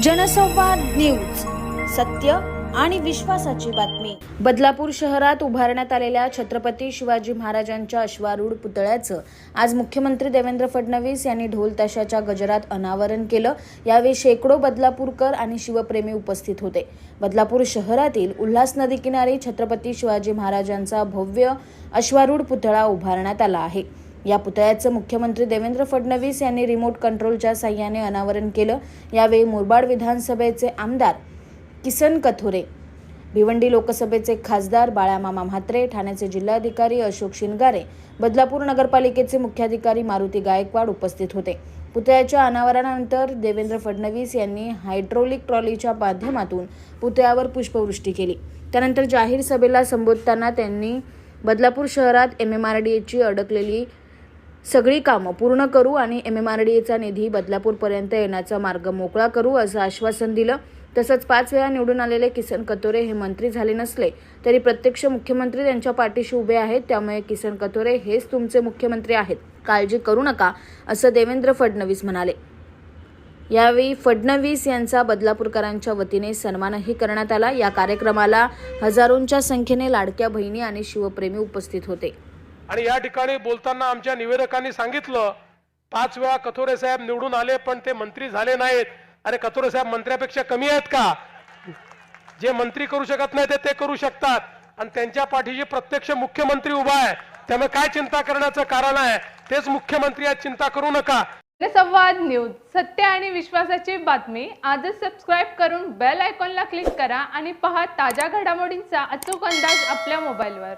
जनसंवाद न्यूज सत्य आणि विश्वासाची बातमी. बदलापूर शहरात उभारण्यात आलेल्या छत्रपती शिवाजी महाराजांच्या अश्वारूढ पुतळ्याचं आज मुख्यमंत्री देवेंद्र फडणवीस यांनी ढोल ताशाच्या गजरात अनावरण केलं. यावेळी शेकडो बदलापूरकर आणि शिवप्रेमी उपस्थित होते. बदलापूर शहरातील उल्हास नदी किनारी छत्रपती शिवाजी महाराजांचा भव्य अश्वारूढ पुतळा उभारण्यात आला आहे. या पुतळ्याचं मुख्यमंत्री देवेंद्र फडणवीस यांनी रिमोट कंट्रोलच्या साह्याने अनावरण केलं. यावेळी मुरबाड विधानसभेचे आमदार किसन कथोरे भिवंडी लोकसभेचे खासदार बाळामामा म्हात्रे ठाण्याचे जिल्हाधिकारी अशोक शिनगारे बदलापूर नगरपालिकेचे मुख्याधिकारी मारुती गायकवाड उपस्थित होते. पुतळ्याच्या अनावरणानंतर देवेंद्र फडणवीस यांनी हायड्रोलिक ट्रॉलीच्या माध्यमातून पुतळ्यावर पुष्पवृष्टी केली. त्यानंतर जाहीर सभेला संबोधताना त्यांनी बदलापूर शहरात एम एम आर डी एची अडकलेली सगळी कामं पूर्ण करू आणि एम एम आर डी एचा निधी बदलापूरपर्यंत येण्याचा मार्ग मोकळा करू असं आश्वासन दिलं. तसंच पाच वेळा निवडून आलेले किसन कतोरे हे मंत्री झाले नसले तरी प्रत्यक्ष मुख्यमंत्री त्यांच्या पाठीशी उभे आहेत. त्यामुळे किसन कतोरे हेच तुमचे मुख्यमंत्री आहेत. काळजी करू नका असं देवेंद्र फडणवीस म्हणाले. यावेळी फडणवीस यांचा बदलापूरकरांच्या वतीने सन्मानही करण्यात आला. या कार्यक्रमाला हजारोंच्या संख्येने लाडक्या बहिणी आणि शिवप्रेमी उपस्थित होते. आणि या ठिकाणी बोलताना आमच्या निवेदकांनी सांगितलं पाच वेळा कथोरे साहेब निवडून आले पण ते मंत्री झाले नाहीत. अरे कथोरे साहेब मंत्र्यापेक्षा कमी आहेत का? जे मंत्री करू शकत नाही ते करू शकतात. आणि त्यांच्या पाठीशी प्रत्यक्ष मुख्यमंत्री उभा आहे. त्यामुळे काय चिंता करण्याचं कारण आहे? तेच मुख्यमंत्री आहेत चिंता करू नका. संवाद न्यूज सत्य आणि विश्वासाची बातमी. आजच सबस्क्राईब करून बेल आयकॉनला क्लिक करा आणि पहा ताज्या घडामोडींचा अचूक अंदाज आपल्या मोबाईलवर